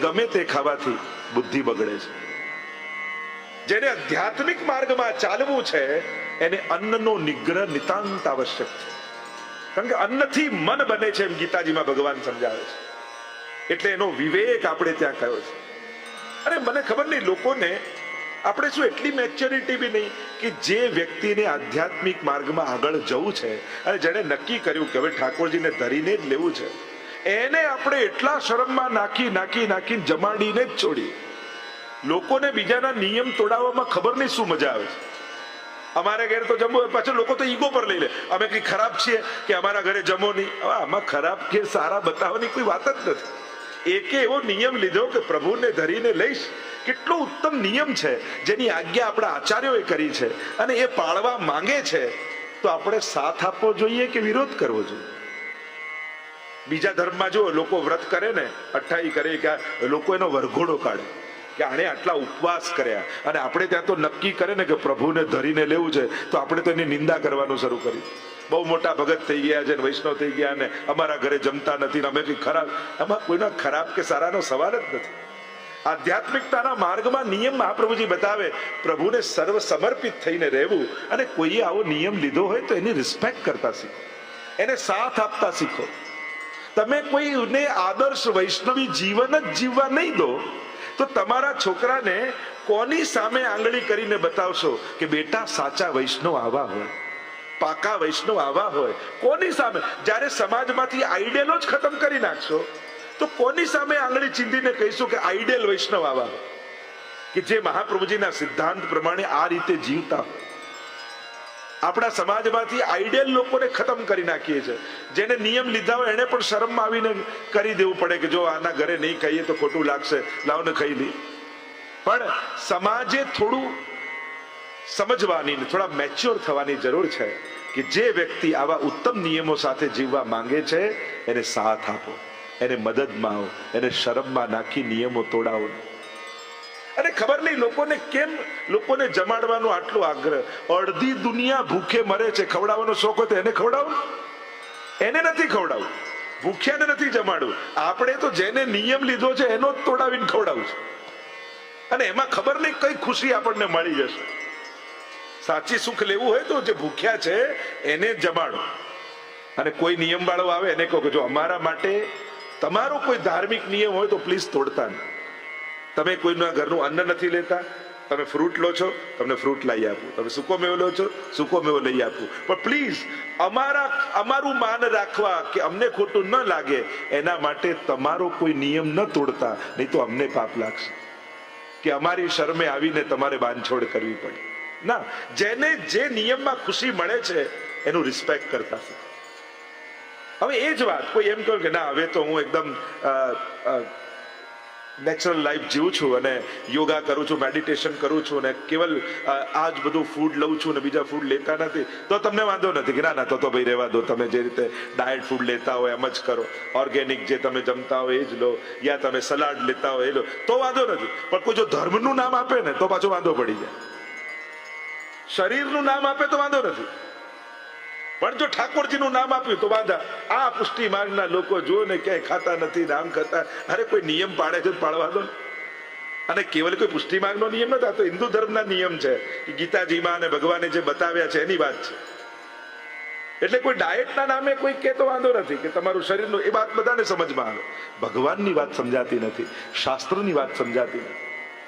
ગમે તે ખાવાથી બુદ્ધિ બગડે છે. જેને આધ્યાત્મિક માર્ગમાં ચાલવું છે, એને અન્નનો નિગ્રહ નિતાંત આવશ્યક છે. કારણ કે અન્નથી મન બને છે એમ ગીતાજીમાં ભગવાન સમજાવે છે. એટલે એનો વિવેક આપણે ત્યાં કયો છે. અરે, મને ખબર નહીં, લોકોને આપણે શું એટલી મેચ્યોરિટી બી નહીં કે જે વ્યક્તિને આધ્યાત્મિક માર્ગમાં આગળ જવું છે, અને જેણે નક્કી કર્યું કે હવે ઠાકોરજીને ધરીને જ લેવું છે એને આપણે એટલા શરમમાં નાખી નાખી નાખી જમાડીને જ છોડી લોકોને બીજાના નિયમ તોડાવવામાં ખબર નહીં શું મજા આવે છે. અમારે ઘરે તો જમવું પાછળ લોકો તો ઈગો પર લઈ લે. અમે કઈ ખરાબ છીએ કે અમારા ઘરે જમો નહીં? આમાં ખરાબ કે સારા બતાવવાની કોઈ વાત જ નથી. એકે એવો નિયમ લીધો કે પ્રભુને ધરીને લઈશ. કેટલો ઉત્તમ નિયમ છે. જેની આજ્ઞા આપણા આચાર્યોએ કરી છે અને એ પાળવા માંગે છે. તો આપણે સાથ આપવો જોઈએ કે વિરોધ કરવો જોઈએ? બીજા ધર્મમાં જો લોકો વ્રત કરે ને અઠ્ઠાઈ કરે કે લોકો એનો વરઘોડો કાઢે કે આણે આટલા ઉપવાસ કર્યા. અને આપણે ત્યાં તો નક્કી કરે ને કે પ્રભુને ધરીને લેવું છે, તો આપણે તો એની નિંદા કરવાનું શરૂ કરી. બહુ મોટા ભગત થઈ ગયા છે વૈષ્ણવ થઈ ગયા ને, અમારા ઘરે જમતા નથી અમે કઈ ખરાબ એમાં કોઈના ખરાબ કે સારાનો સવાલ જ નથી. આધ્યાત્મિકતાના માર્ગમાં નિયમ મહાપ્રભુજી બતાવે, પ્રભુને સર્વ સમર્પિત થઈને રહેવું અને કોઈએ આવો નિયમ લીધો હોય તો એની રિસ્પેક્ટ કરતા શીખો. એને સાથ આપતા શીખો. તમે કોઈને આદર્શ વૈષ્ણવી જીવન જ જીવવા નહીં દો, તો તમારા છોકરાને કોની સામે આંગળી કરીને બતાવશો કે બેટા સાચા વૈષ્ણવ આવા હોય, પાકા વૈષ્ણવ આવા હોય? કોની સામે? જ્યારે સમાજમાંથી આઈડિયલો જ ખતમ કરી નાખશો, તો કોની સામે આંગળી ચીંધીને કહીશું કે આઈડિયલ વૈષ્ણવ આવા કે જે મહાપ્રભુજીના સિદ્ધાંત પ્રમાણે આ રીતે જીવતા હોય? આપણા સમાજમાંથી આઈડિયલ લોકોને ખતમ કરી નાખીએ છીએ જેને નિયમ લીધા હોય એને પણ શરમમાં આવીને કરી દેવું પડે કે જો આના ઘરે નહીં કહીએ તો ખોટું લાગશે. લાવને ખાઈ લી. પણ સમાજે થોડું સમજવાની થોડા મેચ્યોર થવાની જરૂર છે કે જે વ્યક્તિ આવા ઉત્તમ નિયમો સાથે જીવવા માંગે છે, એને સાથ આપો. એને મદદમાં આવો. એને શરમમાં નાખી નિયમો તોડાવો. અને ખબર નહીં, લોકોને કેમ લોકોને જમાડવાનો આટલો આગ્રહ? અડધી દુનિયા ભૂખે મરે છે, ખવડાવવાનો શોખ હોય તો એને ખવડાવો? એને નથી ખવડાવવું ભૂખ્યાને નથી જમાડવું. આપણે તો જેને નિયમ લીધો છે, એનો જ તોડાવીને ખવડાવું છે. અને એમાં ખબર નહીં કઈ ખુશી આપણને મળી જશે. સાચી સુખ લેવું હોય તો જે ભૂખ્યા છે, એને જમાડો. અને કોઈ નિયમ વાળો આવે, એને કહો કે જો અમારા માટે તમારો કોઈ ધાર્મિક નિયમ હોય તો પ્લીઝ તોડતા નહીં. તમે કોઈના ઘરનું અન્ન નથી લેતા, તમે ફ્રૂટ લો છો, તમને ફ્રૂટ લઈ આપું. તમે સૂકો મેવો લો છો, સૂકો મેવો લઈ આપું. પણ પ્લીઝ, અમારા, અમારું માન રાખવા કે અમને ખોટું ન લાગે, એના માટે તમારો કોઈ નિયમ ન તોડતા, નહીં તો અમને પાપ લાગશે. કે અમારી શરમે આવીને તમારે બાંધછોડ કરવી પડે. ના, જેને જે નિયમમાં ખુશી મળે છે, એનું રિસ્પેક્ટ કરતા હવે એ જ વાત, કોઈ એમ કહ્યું કે ના, હવે તો હું એકદમ નેચરલ લાઈફ જીવું છું અને યોગા કરું છું મેડિટેશન કરું છું અને કેવલ આ જ બધું ફૂડ લઉં છું અને બીજા ફૂડ લેતા નથી, તો તમને વાંધો નથી કે ના ના, તો તો ભાઈ રહેવા દો, તમે જે રીતે ડાયટ ફૂડ લેતા હોય એમ જ કરો ઓર્ગેનિક જે તમે જમતા હોય એ જ લો, યા તમે સલાડ લેતા હોય એ લો, તો વાંધો નથી, પણ કોઈ જો ધર્મનું નામ આપે ને, તો પાછો વાંધો પડી જાય. શરીરનું નામ આપે તો વાંધો નથી. પણ જો ઠાકોરજીનું નામ આપ્યું તો વાંધા. આ પુષ્ટિ માર્ગના લોકો જો ને ક્યાંય ખાતા નથી નામ ખાતા. અરે કોઈ નિયમ પાડે છે પાડવા દો અને કેવલ કોઈ પુષ્ટિ માર્ગનો નિયમ નથી તો હિન્દુ ધર્મના નિયમ છે. ગીતાજીમાં અને ભગવાને જે બતાવ્યા છે એની વાત છે. એટલે કોઈ ડાયટના નામે કોઈ કે તો વાંધો નથી કે તમારું શરીરનું એ વાત બધાને સમજમાં આવે. ભગવાનની વાત સમજાતી નથી, શાસ્ત્રની વાત સમજાતી નથી.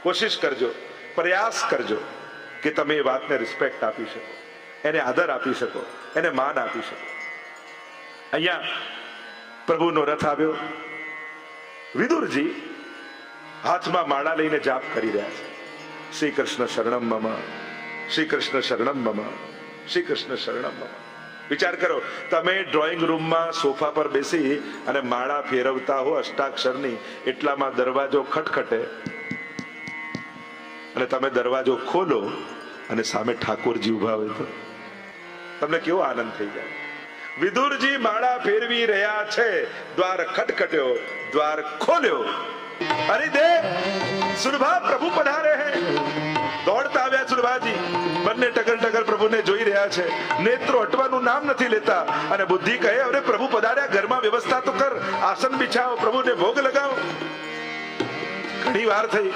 કોશિશ કરજો, પ્રયાસ કરજો કે તમે એ વાતને રિસ્પેક્ટ આપી શકો. એને આદર આપી શકો, એને માન આપી શકો. અહીંયા પ્રભુનો રથ આવ્યો. વિદુરજી હાથમાં માળા લઈને જાપ કરી રહ્યા છે. શ્રી કૃષ્ણ શરણમ મમ શ્રી કૃષ્ણ શરણમ મમ શ્રી કૃષ્ણ શરણમ મમ. વિચાર કરો, તમે ડ્રોઈંગ રૂમમાં સોફા પર બેસી અને માળા ફેરવતા હો અષ્ટાક્ષરની, એટલામાં દરવાજો ખટખટે. અને તમે દરવાજો ખોલો અને સામે ઠાકોરજી ઊભા હોય તો તમને કેવો આનંદ થઈ જાય. વિદુરજી માળા ફેરવી રહ્યા છે. દ્વાર ખટખટ્યો, દ્વાર ખોલ્યો. અરે દે સુરભા પ્રભુ પધારે હે. દોડતા આવ્યા સુરભાજી. બંને ટકર ટકર પ્રભુને જોઈ રહ્યા છે. નેત્રો હટવાનું નામ નથી લેતા. અને બુદ્ધિ કહે, અરે પ્રભુ પધાર્યા, ઘરમાં વ્યવસ્થા તો કર. આસન બિછાવો, પ્રભુને ભોગ લગાવો. ઘણી વાર થઈ.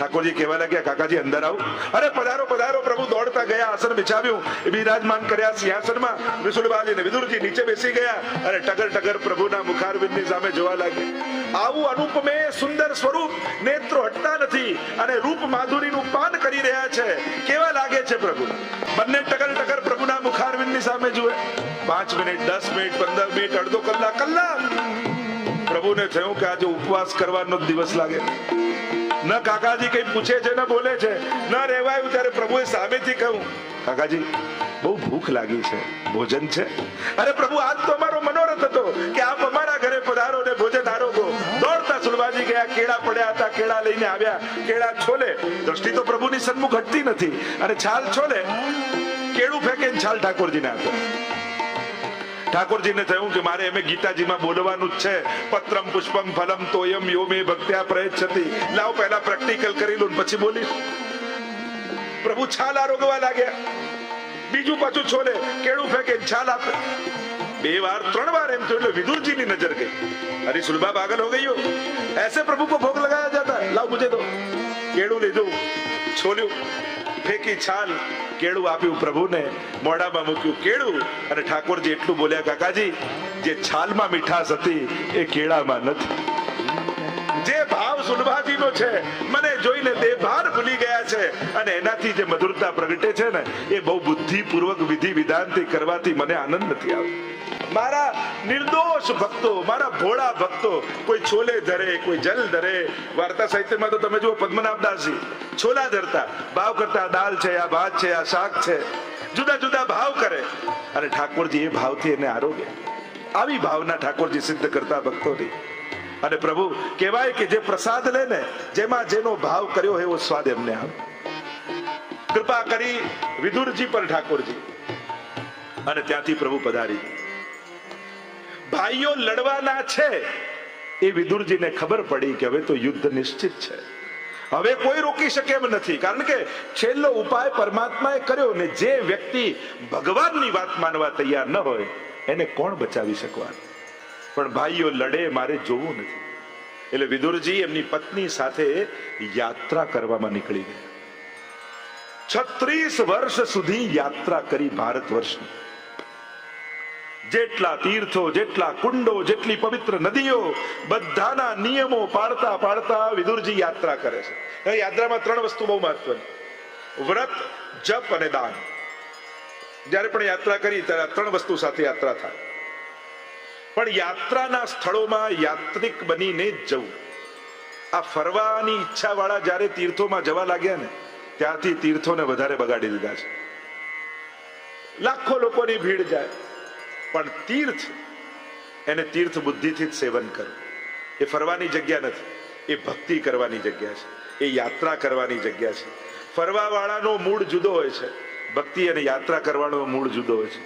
ઠાકોરજી કહેવા લાગ્યા, કાકાજી, અંદર આવું. અરે, પધારો પધારો, પ્રભુ, દોડતા ગયા, આસન બિછાવ્યું, બિરાજમાન કર્યા સિંહાસનમાં. વિશુલબાજી ને વિદુરજી નીચે બેસી ગયા અને ટગર ટગર પ્રભુના મુખારવિંદની સામે જોવા લાગ્યા. આવું અનુપમે સુંદર સ્વરૂપ નેત્રો હટતા નથી અને રૂપ માધુરીનું પાન કરી રહ્યા છે. કેવા લાગે છે પ્રભુ? બંને ટગર ટગર પ્રભુના મુખારવિંદની સામે જુએ. પાંચ મિનિટ, દસ મિનિટ, પંદર મિનિટ, અડધો કલાક કલાક. પ્રભુને થયું કે આજે ઉપવાસ કરવાનો દિવસ લાગે. ન કાકાજી કઈ પૂછે છે, ના બોલે છે, ન રેવાયું ત્યારે પ્રભુએ સામેથી કહ્યું, કાકાજી, બહુ ભૂખ લાગી છે, ભોજન છે? અરે પ્રભુ, આજ તો અમારો મનોરથ હતો કે આપ અમારા ઘરે પધારો ને ભોજન આરોગો. દોડતા સુલભાજી ગયા, કેળા પડ્યા હતા, કેળા લઈને આવ્યા, કેળા છોલે. દ્રષ્ટિ તો પ્રભુની સન્મુખ હટતી નથી. અને છાલ છોલે, કેળું ફેંકે છાલ ઠાકોરજીને આપે. ઠાકોરજીને થયું કે મારે એમે ગીતાજીમાં બોલવાનું જ છે પત્રમ પુષ્પમ ફલમ તોયમ યો મે ભક્ત્યા પ્રયચ્છતિ લાવ પહેલા પ્રેક્ટિકલ કરી લઉં ને પછી બોલીશ પ્રભુ છાલ આરોગવા લાગ્યા બીજું પાછું છોલે કેળું ફેંકે ને છાલ આપે બે વાર ત્રણ વાર એમ થયું એટલે વિદુરજીની નજર ગઈ અરે સુલભા પાગલ હો ગઈ હો ऐसे प्रभु को भोग लगाया जाता है लाओ मुझे दो કેળું લીધું છોલ્યું ફેંકી છાલ કેળું આપ્યું પ્રભુને, મોઢામાં મૂક્યું કેળું અને ઠાકોરજી એટલું બોલ્યા, કાકાજી, જે છાલમાં મીઠાશ હતી, એ કેળામાં નથી. જે ભાવ સુલભાજીનો છે, મને જોઈને દેભાર ભૂલી ગયા છે અને એનાથી જે મધુરતા પ્રગટે છે ને, એ બહુ બુદ્ધિપૂર્વક વિધિ વિધાનથી કરવાથી મને આનંદ નથી આવતો. મારા નિર્દોષ ભક્તો, મારા ભોળા ભક્તો, કોઈ છોલે ધરે, કોઈ જલ ધરે. વાર્તા સાહિત્યમાં તો તમે જુઓ પદ્મનાભદાસજી છોલા ધરતા. ભાવ કરતા દાલ છે, આ ભાત છે, આ શાક છે. જુદા જુદા ભાવ કરે. અને ઠાકોરજી એ ભાવથી એને આરોગ્ય. આવી ભાવના ઠાકોરજી સિદ્ધ કરતા ભક્તોની અને પ્રભુ, કહેવાય કે જે પ્રસાદ લે ને, જેમાં જેનો ભાવ કર્યો એવો સ્વાદ એમને આવે. કૃપા કરી વિદુરજી પર ઠાકોરજી. અને ત્યાંથી પ્રભુ પધારી. ભાઈઓ લડવાના છે. એ વિદુરજીને ખબર પડી કે હવે તો યુદ્ધ નિશ્ચિત છે. હવે કોઈ રોકી શકે એમ નથી. કારણ કે છેલ્લો ઉપાય પરમાત્માએ કર્યો ને જે વ્યક્તિ ભગવાનની વાત માનવા તૈયાર ન હોય, એને કોણ બચાવી શકવાનું? પણ ભાઈઓ, લડે મારે જોવું નથી. એટલે વિદુરજી એમની પત્ની સાથે યાત્રા કરવામાં નીકળી ગયા. છત્રીસ વર્ષ સુધી યાત્રા કરી ભારત વર્ષની. જેટલા તીર્થો, જેટલા કુંડો, જેટલી પવિત્ર નદીઓ બધાના નિયમો પાળતા પાળતા વિદુરજી યાત્રા કરે છે. યાત્રામાં ત્રણ વસ્તુ બહુ મહત્વની. વ્રત, જપ અને દાન. જ્યારે પણ યાત્રા કરી ત્યારે ત્રણ વસ્તુ સાથે યાત્રા થાય. પણ યાત્રાના સ્થળોમાં યાત્રિક બનીને જવું. આ ફરવાની ઈચ્છા વાળા જ્યારે તીર્થોમાં જવા લાગ્યા ને, ત્યારથી તીર્થોને વધારે બગાડી દીધા છે. લાખો લોકોની ભીડ જાય. પણ તીર્થ એને તીર્થ બુદ્ધિથી જ સેવન કરવું એ ફરવાની જગ્યા નથી એ ભક્તિ કરવાની જગ્યા છે એ યાત્રા કરવાની જગ્યા છે. ફરવા વાળાનો મૂળ જુદો હોય છે ભક્તિ અને યાત્રા કરવાનો મૂળ જુદો હોય છે.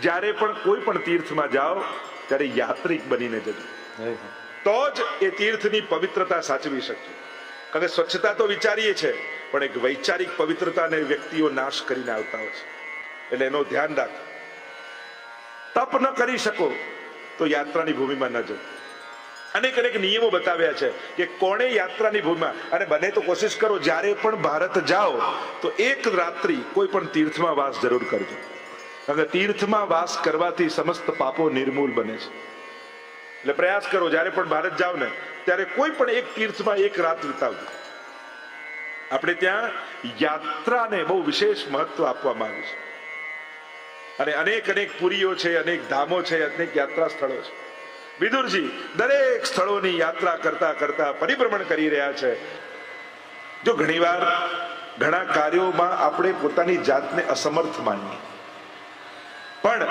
જ્યારે પણ કોઈ પણ તીર્થમાં જાઓ ત્યારે યાત્રિક બનીને જજો. તો જ એ તીર્થની પવિત્રતા સાચવી શકજો. કારણ કે સ્વચ્છતા તો વિચારીએ છે પણ એક વૈચારિક પવિત્રતાને વ્યક્તિઓ નાશ કરીને આવતા હોય છે. એટલે એનો ધ્યાન રાખો તપ ન કરી શકો, તો યાત્રાની ભૂમિમાં ન જવું. અનેક અનેક નિયમો બતાવ્યા છે કે કોણે યાત્રાની ભૂમિમાં અને બને તો કોશિશ કરો, જ્યારે પણ ભારત જાઓ, તો એક રાત્રિ કોઈ પણ તીર્થમાં વાસ જરૂર કરજો. કારણ કે તીર્થમાં વાસ કરવાથી સમસ્ત પાપો નિર્મૂલ બને છે. એટલે પ્રયાસ કરો, જ્યારે પણ ભારત જાઓ ને, ત્યારે કોઈ પણ એક તીર્થમાં એક રાત વિતાવજો. આપણે ત્યાં યાત્રાને બહુ વિશેષ મહત્વ આપવામાં આવ્યું છે. અને અનેક અનેક પુરીઓ છે, અનેક ધામો છે, અનેક યાત્રા સ્થળો છે. વિદુરજી, દરેક સ્થળોની યાત્રા કરતા કરતા પરિભ્રમણ કરી રહ્યા છે. જો ઘણીવાર ઘણા કાર્યોમાં આપણે પોતાની જાતને અસમર્થ માનીએ. પણ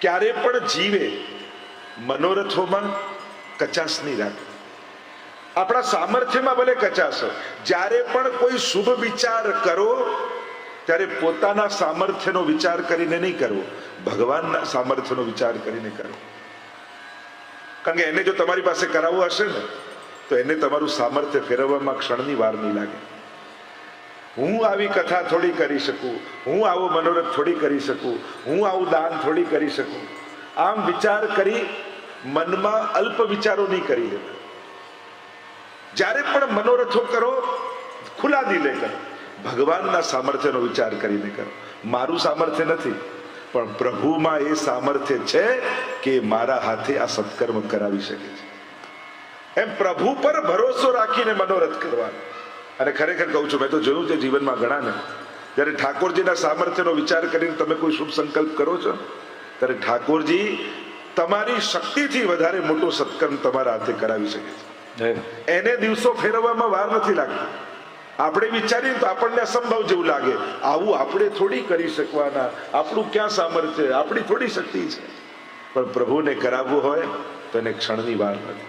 ક્યારે પણ જીવે મનોરથોમાં કચાશ નહીં રાખે. આપણા સામર્થ્યમાં ભલે કચાશ. જ્યારે પણ કોઈ શુભ વિચાર કરો ત્યારે પોતાના સામર્થ્યનો વિચાર કરીને નહીં કરવો. ભગવાનના સામર્થ્યનો વિચાર કરીને કરો. કારણ કે એને જો તમારી પાસે કરાવવું હશે ને, તો એને તમારું સામર્થ્ય ફેરવવામાં ક્ષણની વાર નહીં લાગે. હું આવી કથા થોડી કરી શકું, હું આવો મનોરથ થોડી કરી શકું, હું આવું દાન થોડી કરી શકું. આમ વિચાર કરી મનમાં અલ્પ વિચારો નહીં કરી લેતા. જ્યારે પણ મનોરથો કરો, ખુલ્લા દિલે કરો. ભગવાનના સામર્થ્યનો વિચાર કરીને કરો. મારું સામર્થ્ય નથી પણ પ્રભુમાં એ સામર્થ્ય છે કે મારા હાથે આ સત્કર્મ કરાવી શકે છે. એમ પ્રભુ પર ભરોસો રાખીને મનોરથ કરવાનો. અને ખરેખર કહું છું મેં તો જોયું છે જીવનમાં ઘણા ને. જ્યારે ઠાકોરજીના સામર્થ્યનો વિચાર કરીને તમે કોઈ શુભ સંકલ્પ કરો છો ત્યારે ઠાકોરજી તમારી શક્તિથી વધારે મોટો સત્કર્મ તમારા હાથે કરાવી શકે છે. એને દિવસો ફેરવવામાં વાર નથી લાગતી. આપણે વિચારીએ તો આપણને અસંભવ જેવું લાગે. આવું આપણે થોડી કરી શકવાના. આપણું ક્યાં સામર્થ્ય? આપણી થોડી શક્તિ છે. પણ પ્રભુને કરાવવું હોય તો એને ક્ષણની વાર નથી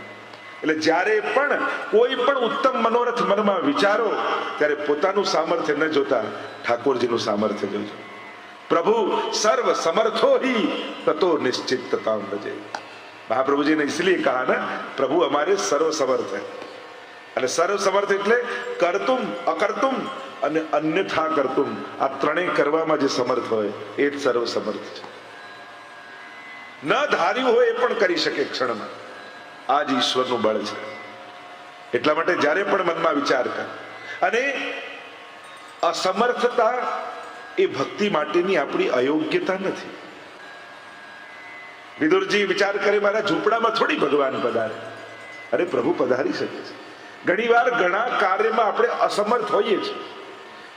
એટલે જ્યારે પણ કોઈ પણ ઉત્તમ મનોરથ મનમાં વિચારો, ત્યારે પોતાનું સામર્થ્ય ન જોતા ઠાકોરજીનું સામર્થ્ય જોજો પ્રભુ, સર્વ સમર્થો હી, તતો નિશ્ચિત તતા મજે મહાપ્રભુજી ने इसलिए પ્રભુ, અમારે સર્વ સમર્થ सर्व અને સર્વ સમર્થ એટલે કરતુમ, અકર્તુમ અને અન્યથા કરતુમ. આ ત્રણેય કરવામાં જે સમર્થ હોય, એ જ સર્વ સમર્થ છે. ન ધાર્યું હોય એ પણ કરી શકે ક્ષણમાં. આ જ ઈશ્વરનું બળ છે. એટલા માટે જ્યારે પણ મનમાં વિચાર કર. અને અસમર્થતા એ ભક્તિ માટેની આપણી અયોગ્યતા નથી. વિદુરજી વિચાર કરે, મારા ઝૂંપડામાં થોડી ભગવાન પધારે. અરે પ્રભુ પધારી શકે છે. ઘણીવાર ઘણા કાર્યમાં આપણે અસમર્થ હોઈએ છીએ.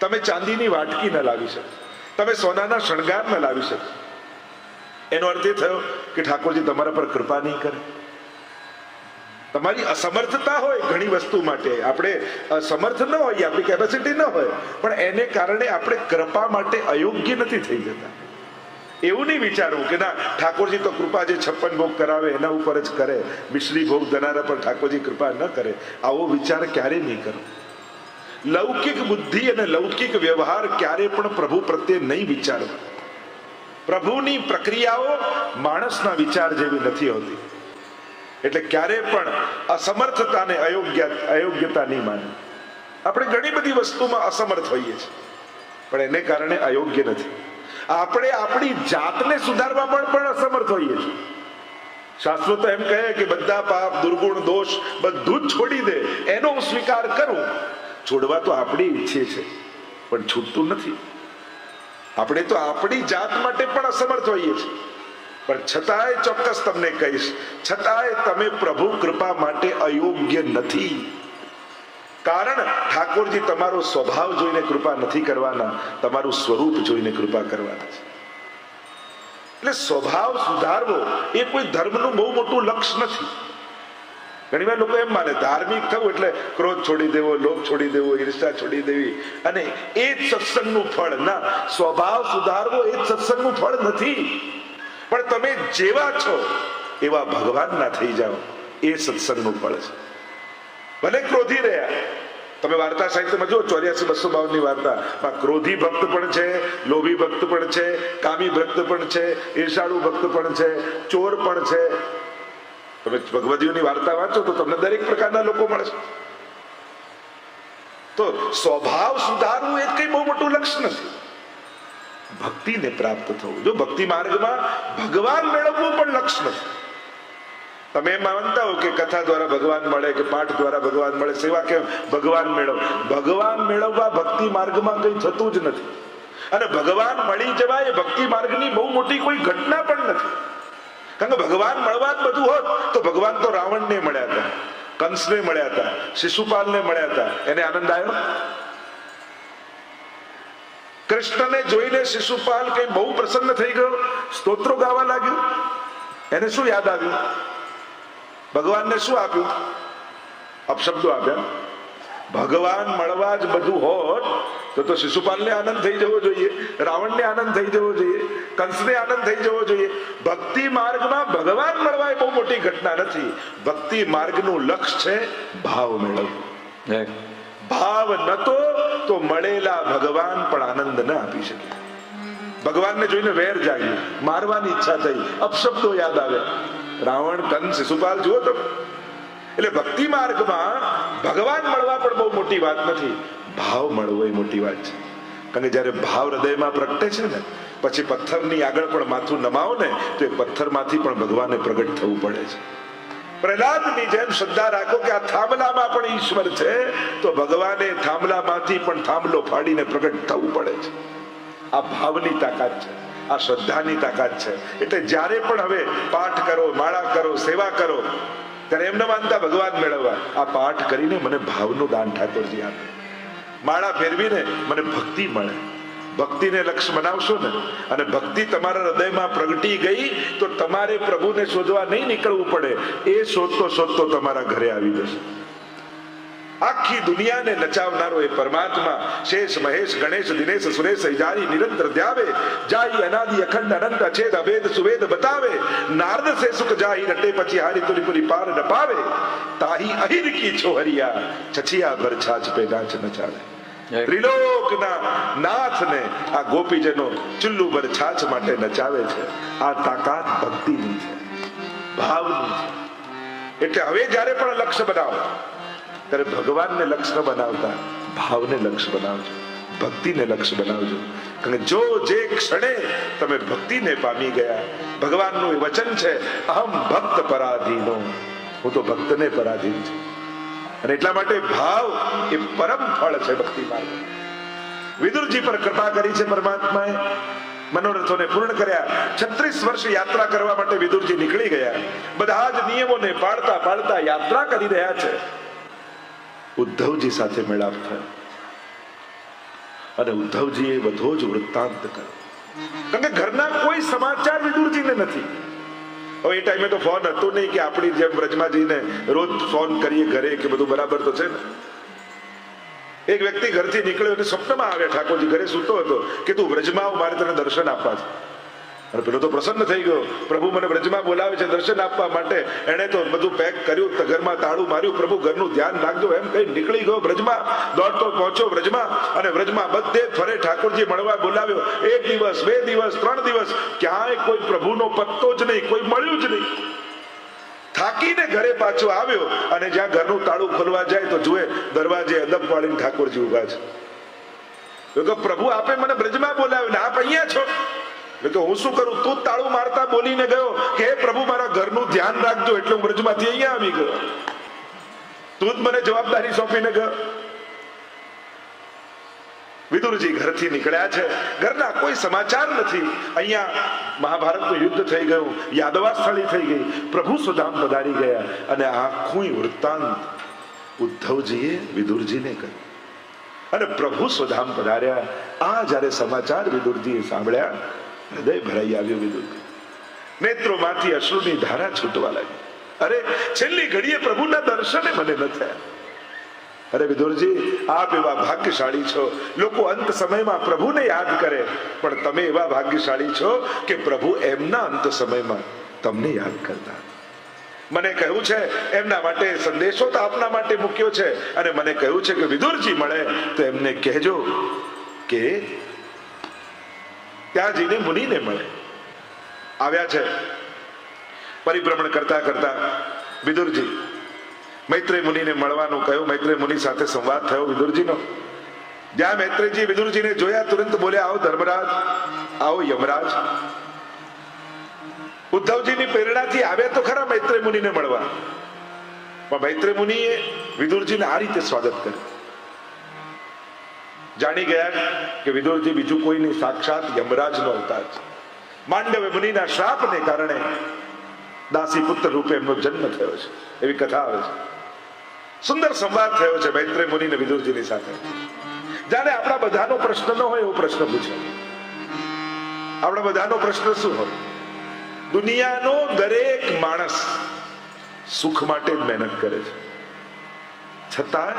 તમે ચાંદીની વાટકી ન લાવી શકો. તમે સોનાના શણગાર ન લાવી શકો. એનો અર્થ એ થયો કે ઠાકોરજી તમારા પર કૃપા નહીં કરે. તમારી અસમર્થતા હોય ઘણી વસ્તુ માટે. આપણે સમર્થ ન હોઈએ, આપણી કેપેસિટી ન હોય. પણ એને કારણે આપણે કૃપા માટે અયોગ્ય નથી થઈ જતા. એવું નહીં વિચારવું કે ના, ઠાકોરજી તો કૃપા જે છપ્પન ભોગ કરાવે એના ઉપર જ કરે. મિશ્રી ભોગ ધનારા પર ઠાકોરજી કૃપા ન કરે. આવો વિચાર ક્યારેય નહીં કરો. લૌકિક બુદ્ધિ અને લૌકિક વ્યવહાર ક્યારે પણ પ્રભુ પ્રત્યે નહીં વિચારો પ્રભુની પ્રક્રિયાઓ માણસના વિચાર જેવી નથી હોતી. એટલે ક્યારે પણ અસમર્થતાને અયોગ્ય, અયોગ્યતા નહીં માને. આપણે ઘણી બધી વસ્તુમાં અસમર્થ હોઈએ છીએ. પણ એને કારણે અયોગ્ય નથી. આપણે આપણી જાતને સુધારવા પણ અસમર્થ હોઈએ છીએ. શાસ્ત્રો તો એમ કહે કે બધા પાપ, દુર્ગુણ, દોષ બધું જ છોડી દે. એનો હું સ્વીકાર કરું. છોડવા તો આપણી ઈચ્છે છે, પણ છૂટતું નથી. આપણે તો આપણી જાત માટે પણ અસમર્થ હોઈએ છીએ. પણ છતાંય ચોક્કસ તમને કહીશ, છતાંય તમે પ્રભુ કૃપા માટે અયોગ્ય નથી. કારણ ઠાકોરજી તમારો સ્વભાવ જોઈને કૃપા નથી કરવાના, તમારું સ્વરૂપ જોઈને કૃપા કરવાના છે. એટલે સ્વભાવ સુધારવો એ કોઈ ધર્મનું બહુ મોટું લક્ષ્ય નથી. ઘણી વાર લોકો એમ માને, ધાર્મિક થવું એટલે ક્રોધ છોડી દેવો, લોભ છોડી દેવો, ઈર્ષા છોડી દેવી. અને એ જ સત્સંગનું ફળ, ના, સ્વભાવ સુધારવો એ જ સત્સંગનું ફળ નથી. પણ તમે જેવા છો એવા ભગવાનના થઈ જાઓ, એ સત્સંગનું ફળ છે. ભલે ક્રોધી રહ્યા. તમે વાર્તા સાહિત્યમાં જુઓ, ચોર્યાસી, બસો વાર્તા. ક્રોધી ભક્ત પણ છે, લોભી ભક્ત પણ છે, કામી ભક્ત પણ છે, ઈર્ષાળુ ભક્ત પણ છે, ચોર પણ છે. તમે ભગવદીઓની વાર્તા વાંચો તો તમને દરેક પ્રકારના લોકો મળશે તો સ્વભાવ સુધારવું એ કઈ બહુ મોટું લક્ષ્ય નથી. ભક્તિને પ્રાપ્ત થવું. જો ભક્તિ માર્ગમાં ભગવાન મેળવવું પણ લક્ષ્ય નથી. તમે એમ માનતા હો કે કથા દ્વારા ભગવાન મળે કે પાઠ દ્વારા ભગવાન મળે, સેવા કે ભગવાન મેળવ. ભગવાન મેળવવા ભક્તિ માર્ગમાં કંઈ થતું જ નથી. અને ભગવાન મળી જવાય એ ભક્તિ માર્ગની બહુ મોટી કોઈ ઘટના પણ નથી. કારણ કે ભગવાન મળવા જ બધું હોત તો ભગવાન તો રાવણને મળ્યા હતા, કંસને મળ્યા હતા, શિશુપાલને મળ્યા હતા. એને આનંદ આવ્યો? કૃષ્ણને જોઈને શિશુપાલ કઈ બહુ પ્રસન્ન થઈ ગયો? સ્તોત્રો ગાવા લાગ્યું? એને શું યાદ આવ્યું? ભગવાનને શું આપ્યું? અપશબ્દો આપ્યા. ભગવાન મળવા જ બધું હોત તો તો શિશુપાલને આનંદ થઈ જવો જોઈએ રાવણને આનંદ થઈ જવો જોઈએ કંસને આનંદ થઈ જવો જોઈએ. ભક્તિ માર્ગમાં ભગવાન મળવા એ બહુ મોટી ઘટના નથી. ભક્તિ માર્ગનું લક્ષ્ય છે ભાવ મેળવવું. ભાવ નતો તો મળેલા ભગવાન પણ આનંદ ન આપી શકે. ભગવાનને જોઈને વેર જાગ્યું. મારવાની ઈચ્છા થઈ. અપશબ્દો યાદ આવ્યા. રાવણ કંદ શિશુપાલ જુઓ તો. એટલે ભક્તિ માર્ગમાં ભગવાન મળવા પણ બહુ મોટી વાત નથી. ભાવ મળવો એ મોટી વાત છે. કે જ્યારે ભાવ હૃદયમાં પ્રગટે છે ને, પછી પથ્થરની આગળ પણ માથું નમાવો ને, તો એ પથ્થરમાંથી પણ ભગવાનને પ્રગટ થવું પડે છે. પ્રહલાદની જેમ શ્રદ્ધા રાખો કે આ થાંભલામાં પણ ઈશ્વર છે, તો ભગવાને થાંભલામાંથી પણ થાંભલો ફાડીને પ્રગટ થવું પડે છે. આ ભાવની તાકાત છે. આ શ્રદ્ધાની તાકાત છે. એટલે જ્યારે પણ હવે પાઠ કરો, માળા કરો, સેવા કરો, ત્યારે એમ ન માનતા ભગવાન મેળવવા. આ પાઠ કરીને મને ભાવનું દાન ઠાકોરજી આપે. માળા ફેરવીને મને ભક્તિ મળે. ભક્તિને લક્ષ્ય બનાવશો ને, અને ભક્તિ તમારા હૃદયમાં પ્રગટી ગઈ, તો તમારે પ્રભુને શોધવા નહીં નીકળવું પડે. એ શોધતો શોધતો તમારા ઘરે આવી જશે. આખી દુનિયાને નચાવનારો એ પરમાત્મા. શેષ મહેશ ગણેશ દિનેશ સુરેશ હજારી નિરંતર ધ્યાવે. જાઈ અનાદિ અખંડ અનંત અછેદ અભેદ સુવેદ બતાવે. નારદ સે સુખ જાહી રટે પછી હારી તુરી પુરી પાર ન પાવે તાહી અહિર કી છોહરિયા છછિયા ભર છાછ પે નાચ નચાડે ત્રિલોકના નાથને આ ગોપીજનો ચુલ્લુ ભર છાછ માટે નચાવે છે. આ તાકાત ભક્તિની છે. ભાવની છે. એટલે હવે જ્યારે પણ લક્ષ્ય બનાવો ત્યારે ભગવાનને લક્ષ્ય બનાવતા, ભાવને લક્ષ્ય બનાવજો, ભક્તિને લક્ષ્ય બનાવજો. કારણ કે જો જે ક્ષણે તમે ભક્તિને પામી ગયા, ભગવાનનું એ વચન છે, અહમ ભક્ત પરાધીનો. હું તો ભક્તને પરાધીન છું. અને એટલા માટે ભાવ એ પરમ ફળ છે ભક્તિ માર્ગ. વિદુરજી પર કૃપા કરી છે પરમાત્માએ. મનોરથોને પૂર્ણ કર્યા. છત્રીસ વર્ષ યાત્રા કરવા માટે વિદુરજી નીકળી ગયા. બધા જ નિયમોને પાળતા પાળતા યાત્રા કરી રહ્યા છે. ઉદ્ધવજી સાથે મેળાપ થયો. અને ઉદ્ધવજીએ બધો જ વૃત્તાંત કર્યો. કારણ કે ઘરના કોઈ સમાચાર વિદુરજીને નથી. હવે એ ટાઈમે તો ફોન હતો નહીં કે આપણી જેમ વ્રજમાજીને રોજ ફોન કરીએ ઘરે કે બધું બરાબર તો છે ને? એક વ્યક્તિ ઘરથી નીકળ્યો અને સ્વપ્નમાં આવ્યા ઠાકોરજી ઘરે સૂતો હતો કે તું વ્રજમાં આવ, મારે તને દર્શન આપવા છે. અને પેલો તો પ્રસન્ન થઈ ગયો. પ્રભુ મને વ્રજમાં બોલાવે છે, દર્શન આપવા માટે. એણે તો બધું પેક કર્યું ઘરમાં તાળું માર્યું. પ્રભુ, ઘરનું ધ્યાન રાખજો, એમ કઈ નીકળી ગયો વ્રજમાં. દોડતો પહોંચ્યો વ્રજમાં અને વ્રજમાં બધે ફરે ઠાકોરજી મળવા બોલાવ્યો. એક દિવસ, બે દિવસ, ત્રણ દિવસ, ક્યાંય કોઈ પ્રભુનો પત્તો જ નહીં, કોઈ મળ્યું જ નહીં. થાકીને ઘરે પાછો આવ્યો અને જ્યાં ઘરનું તાળું ખોલવા જાય તો જુએ દરવાજે અદબ વાળીને ઠાકોરજી ઊભા છે. પ્રભુ, આપે મને બ્રજમાં બોલાવ્યો ને આપ અહીંયા છો? તો હું શું કરું? તું તાળું મારતા બોલીને ગયો કે પ્રભુ, મારા ઘરનું ધ્યાન રાખજો, એટલે હું બ્રજમાંથી અહીંયા આવી ગયો. તું જ મને જવાબદારી સોંપીને ગયો. વિદુરજી ઘરથી નીકળ્યા છે. ઘરના કોઈ સમાચાર નથી. અહીંયા મહાભારતનું યુદ્ધ થઈ ગયું યાદવા સ્થળી થઈ ગઈ. પ્રભુ સુદામ પધારી ગયા અને આખું વૃત્તાંત ઉદ્ધવજીએ વિદુરજીને કહ્યું. અને પ્રભુ સુધામ પધાર્યા. આ જ્યારે સમાચાર વિદુરજીએ સાંભળ્યા હૃદય ભરાઈ આવ્યું વિદુરજી નેત્રોમાંથી અશ્રુની ધારા છૂટવા લાગી. અરે, છેલ્લી ઘડીએ પ્રભુના દર્શને મને ન થયા. અરે વિદુરજી, આપ એવા ભાગ્યશાળી છો. લોકો અંત સમયમાં પ્રભુને યાદ કરે. પણ તમે એવા ભાગ્યશાળી છો કે પ્રભુ એમના અંત સમયમાં તમને યાદ કરતા. મને કહ્યું છે, એમના માટે સંદેશો તો આપના માટે મૂક્યો છે. અને મને કહ્યું છે કે વિદુરજી મળે તો એમને કહેજો કે ત્યાં મુનિને મળે. આવ્યા છે. પરિભ્રમણ કરતા કરતા વિદુરજી મૈત્રે મુનિને મળવાનું કહ્યું. મૈત્રે મુનિ સાથે સંવાદ થયો વિદુરજીનો. જ્યાં મૈત્રીજી વિદુરજીને જોયા, તુરંત બોલ્યા, આવો ધર્મરાજ, આવો યમરાજ. ઉદ્ધવજીની પ્રેરણાથી આવ્યા તો ખરા મૈત્રેય મુનિને મળવા. પણ મૈત્રેય મુનિએ વિદુરજીને આ રીતે સ્વાગત કર્યું. જાણી ગયા કે વિદુરજી બીજું કોઈ નહીં સાક્ષાત યમરાજનો અવતાર છે. માંડવે મુનિના શ્રાપને કારણે દાસી પુત્ર રૂપે એમનો જન્મ થયો છે. એવી કથા આવે છે. સુંદર સંવાદ થયો છે મૈત્રે મુનિ ને વિદુરજીની સાથે. જાણે આપણા બધાનો પ્રશ્ન ન હોય એવો પ્રશ્ન પૂછે. આપણા બધાનો પ્રશ્ન શું હોય? દુનિયાનો દરેક માણસ સુખ માટે જ મહેનત કરે છે. છતાં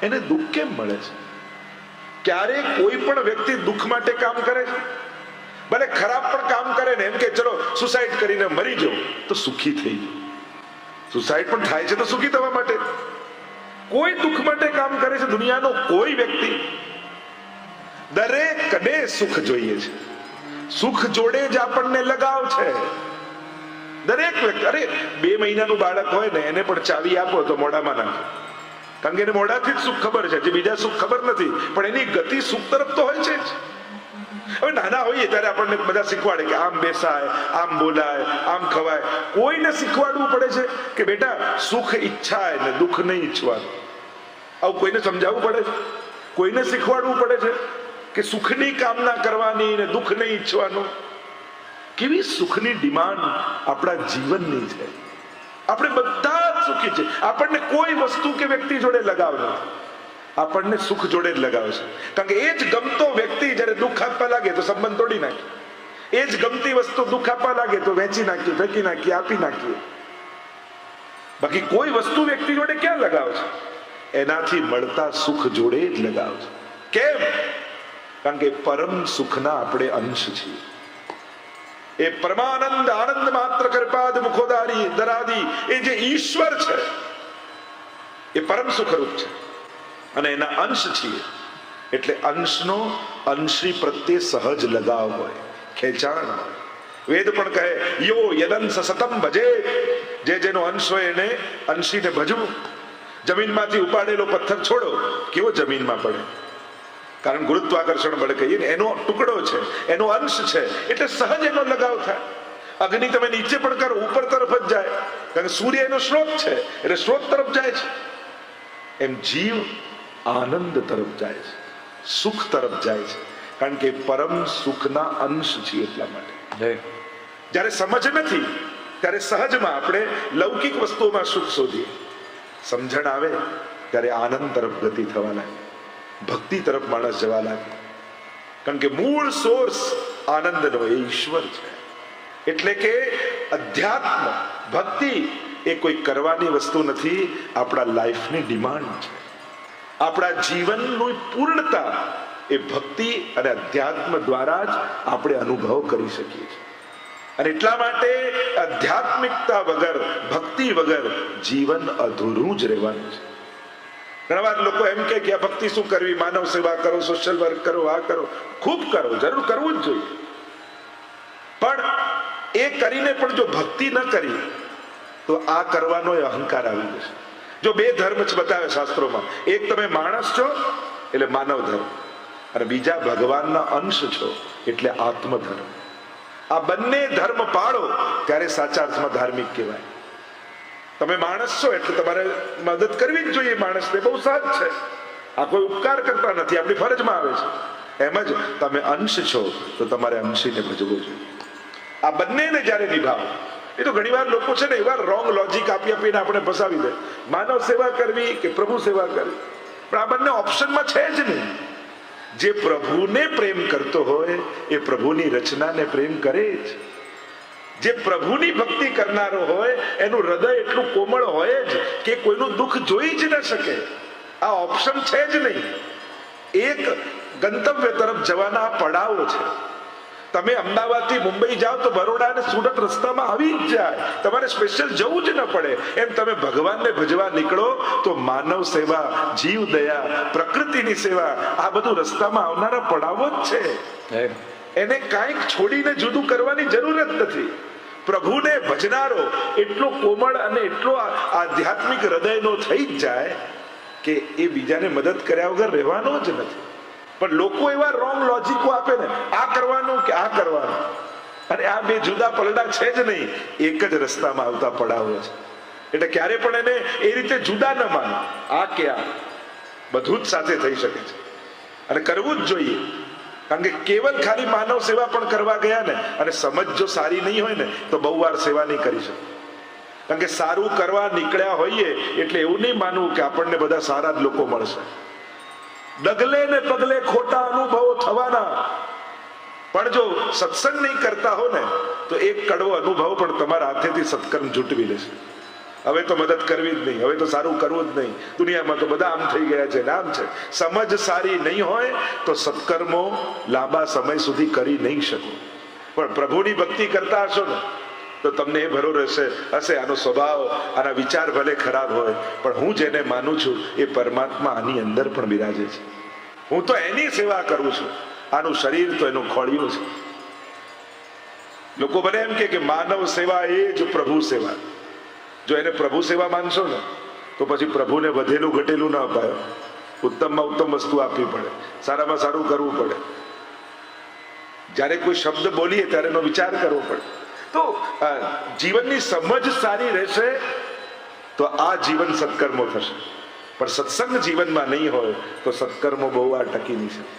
એને દુઃખ કેમ મળે છે? ક્યારે કોઈ પણ વ્યક્તિ દુઃખ માટે કામ કરે ભલે ખરાબ પણ કામ કરે ને, એમ કે ચલો સુસાઇડ કરીને મરી જાઓ તો સુખી થઈ જાઉં. સુસાઇડ પણ થાય છે તો સુખી થવા માટે. કોઈ દુઃખ માટે કામ કરે છે દુનિયાનો કોઈ વ્યક્તિ? દરેકને સુખ જોઈએ છે. સુખ જોડે જ આપણને લગાવ છે. દરેક વ્યક્તિ, અરે, બે મહિનાનું બાળક હોય ને, એને પણ ચાવી આપો તો મોઢામાં નાખે. કારણ કે એને મોઢાથી જ સુખ ખબર છે, જે બીજા સુખ ખબર નથી, પણ એની ગતિ સુખ તરફ તો હોય છે જ. હવે નાના હોઈએ ત્યારે આપણને બધા શીખવાડે કે આમ બેસાય, આમ બોલાય, આમ ખવાય. કોઈને શીખવાડવું પડે છે કે બેટા, સુખ ઈચ્છાય ને દુઃખ નહીં ઈચ્છવાનું. આવું કોઈને સમજાવવું પડે છે? કોઈને શીખવાડવું પડે છે કે સુખની કામના કરવાની ને દુઃખ નહીં ઈચ્છવાનું? કેવી સુખની ડિમાન્ડ આપણા જીવનની છે? આપણે બધા સુખી છે. આપણને કોઈ વસ્તુ કે વ્યક્તિ જોડે લગાવ નથી. આપણને સુખ જોડે જ લગાવ છે. કારણ કે એ જ ગમતો વ્યક્તિ જ્યારે દુઃખ આપવા લાગે તો સંબંધ તોડી નાખે. એ જ ગમતી વસ્તુ દુઃખ આપવા લાગે તો વેચી નાખીએ, ફેંકી નાખીએ, આપી નાખીએ. બાકી કોઈ વસ્તુ વ્યક્તિ જોડે ક્યાં લગાવ છે? એનાથી મળતા સુખ જોડે જ લગાવ છે. કેમ? કારણ કે પરમ સુખના આપણે અંશ છીએ. એ પરમાનંદ, આનંદ માત્ર કૃપાદ, મુખોદારી, દરાદી, એ જે ઈશ્વર છે, એ પરમ સુખરૂપ છે. અને એના અંશ છીએ. એટલે અંશનો અંશી પ્રત્યે સહજ લગાવ હોય. ખેંચાણ હોય. વેદ પણ કહે, યો યદંશ સતમ ભજે. જે જેનો અંશ હોય એને અંશીને ભજવું. જમીનમાંથી ઉપાડેલો પથ્થર છોડો. કેવો જમીનમાં પડે? કારણ ગુરુત્વાકર્ષણ બળ કહીએ એનો ટુકડો છે એનો અંશ છે એટલે સહજ એનો લગાવ થાય. અગ્નિ તમે નીચે પણ કરો ઉપર તરફ જ જાય. કારણ કે સૂર્ય એનો સ્રોત છે એટલે સ્રોત તરફ જાય છે. એમ જીવ આનંદ તરફ જાય છે સુખ તરફ જાય છે. કારણ કે પરમ સુખના અંશ છીએ એટલા માટે. જય. જ્યારે સમજ નથી ત્યારે સહજમાં આપણે લૌકિક વસ્તુઓમાં સુખ શોધીએ. સમજણ આવે ત્યારે આનંદ તરફ ગતિ થવા લાગે ભક્તિ તરફ માણસ જવા લાગે કારણ કે મૂળ સોર્સ આનંદનો એ ઈશ્વર છે. એટલે કે અધ્યાત્મ, ભક્તિ એ કોઈ કરવાની વસ્તુ નથી, આપણા લાઈફની ડિમાન્ડ છે. આપણા જીવનની પૂર્ણતા એ ભક્તિ અને અધ્યાત્મ દ્વારા જ આપણે અનુભવ કરી શકીએ છીએ. અને એટલા માટે આધ્યાત્મિકતા વગર, ભક્તિ વગર જીવન અધૂરું જ રહેવાનું છે. ઘણા લોકો એમ કે આ ભક્તિ શું કરવી? માનવ સેવા કરો સોશિયલ વર્ક કરો, આ કરો. ખૂબ કરો, જરૂર કરવું જ જોઈએ. પણ એ કરીને પણ જો ભક્તિ ન કરી, તો આ કરવાનો એ અહંકાર આવી જશે. જો બે ધર્મ જ બતાવે શાસ્ત્રોમાં. એક તમે માણસ છો, એટલે માનવ ધર્મ. અને બીજા ભગવાનના અંશ છો, એટલે આત્મધર્મ. આ બંને ધર્મ પાળો, ત્યારે સાચા અર્થમાં ધાર્મિક કહેવાય. તમે માણસ છો એટલે તમારે મદદ કરવી જ જોઈએ માણસને, બહુ સહજ છે. આ કોઈ ઉપકાર કરતા નથી, આપણી ફરજમાં આવે છે. એમ જ તમે અંશ છો, તો તમારે અંશીને ભજવો જોઈએ. આ બંનેને જ્યારે નિભાવો, એ તો ઘણીવાર લોકો છે ને એવા રોંગ લોજિક આપી આપીને આપણે ફસાવી દે. માનવ સેવા કરવી કે પ્રભુ સેવા કરવી? પણ આ બંને ઓપ્શનમાં છે જ નહીં. જે પ્રભુને પ્રેમ કરતો હોય, એ પ્રભુની રચનાને પ્રેમ કરે જ. જે પ્રભુની ભક્તિ કરનારો હોય એનું હૃદય એટલું કોમળ હોય જ કે કોઈનું દુઃખ જોઈ જ ન શકે. આ ઓપ્શન છે જ નહીં. એક ગંતવ્ય તરફ જવાના પડાવો છે. તમે અમદાવાદથી મુંબઈ જાઓ તો બરોડા અને સુરત રસ્તામાં આવી જ જાય. તમારે સ્પેશિયલ જવું જ ન પડે. એમ તમે ભગવાનને ભજવા નીકળો તો માનવ સેવા જીવ દયા પ્રકૃતિની સેવા આ બધું રસ્તામાં આવનારા પડાવો જ છે. એને કાંઈક છોડીને જુદું કરવાની જરૂર જ નથી. પ્રભુને ભજનારો એટલો કોમળ અને એટલો આધ્યાત્મિક હૃદયનો થઈ જ જાય કે એ બીજાને મદદ કર્યા વગર રહેવાનો જ નથી. પણ લોકો એવા રોંગ લોજિકો આપે ને, આ કરવાનું કે આ કરવાનું? અને આ બે જુદા પલડા છે જ નહીં, એક જ રસ્તામાં આવતા પડાવો છે. એટલે ક્યારે પણ એને એ રીતે જુદા ન માનો. આ કે આ બધું જ સાથે થઈ શકે છે. અને કરવું જ જોઈએ. કારણ કે કેવલ ખાલી માનવ સેવા પણ કરવા ગયા ને, અને સમજ જો સારી નહીં હોય ને, તો બહુ વાર સેવા નહીં કરી શકે. કારણ કે સારું કરવા નીકળ્યા હોઈએ, એટલે એવું નહીં માનવું કે આપણને બધા સારા જ લોકો મળશે. ડગલે ને પગલે ખોટા અનુભવો થવાના. પણ જો સત્સંગ નહીં કરતા હો ને, તો એક કડવો અનુભવ પણ તમારા હાથેથી સત્કર્મ જૂટવી લેશે. હવે તો મદદ કરવી જ નહીં, હવે તો સારું કરવું જ નહીં. દુનિયામાં તો બધા આમ થઈ ગયા છે ને આમ છે. સમજ સારી નહીં હોય તો સત્કર્મો લાંબા સમય સુધી કરી નહીં શકો. પણ પ્રભુની ભક્તિ કરતા હશો ને, તો તમને એ ભરો રહેશે, હશે આનો સ્વભાવ, આના વિચાર ભલે ખરાબ હોય, પણ હું જેને માનું છું એ પરમાત્મા આની અંદર પણ બિરાજે છે. હું તો એની સેવા કરું છું. આનું શરીર તો એનું ખોળિયું છે. લોકો મને એમ કે માનવ સેવા એ જ પ્રભુ સેવા. જો એને પ્રભુ સેવા માનશો ને, તો પછી પ્રભુને વધેલું ઘટેલું ના અપાય. ઉત્તમમાં ઉત્તમ વસ્તુ આપવી પડે. સારામાં સારું કરવું પડે. જ્યારે કોઈ શબ્દ બોલીએ ત્યારે એનો વિચાર કરવો પડે. તો જીવનની સમજ સારી રહેશે તો આ જીવન સત્કર્મો થશે. પણ સત્સંગ જીવનમાં નહીં હોય તો સત્કર્મો બહુ આ ટકી નહીં શકે.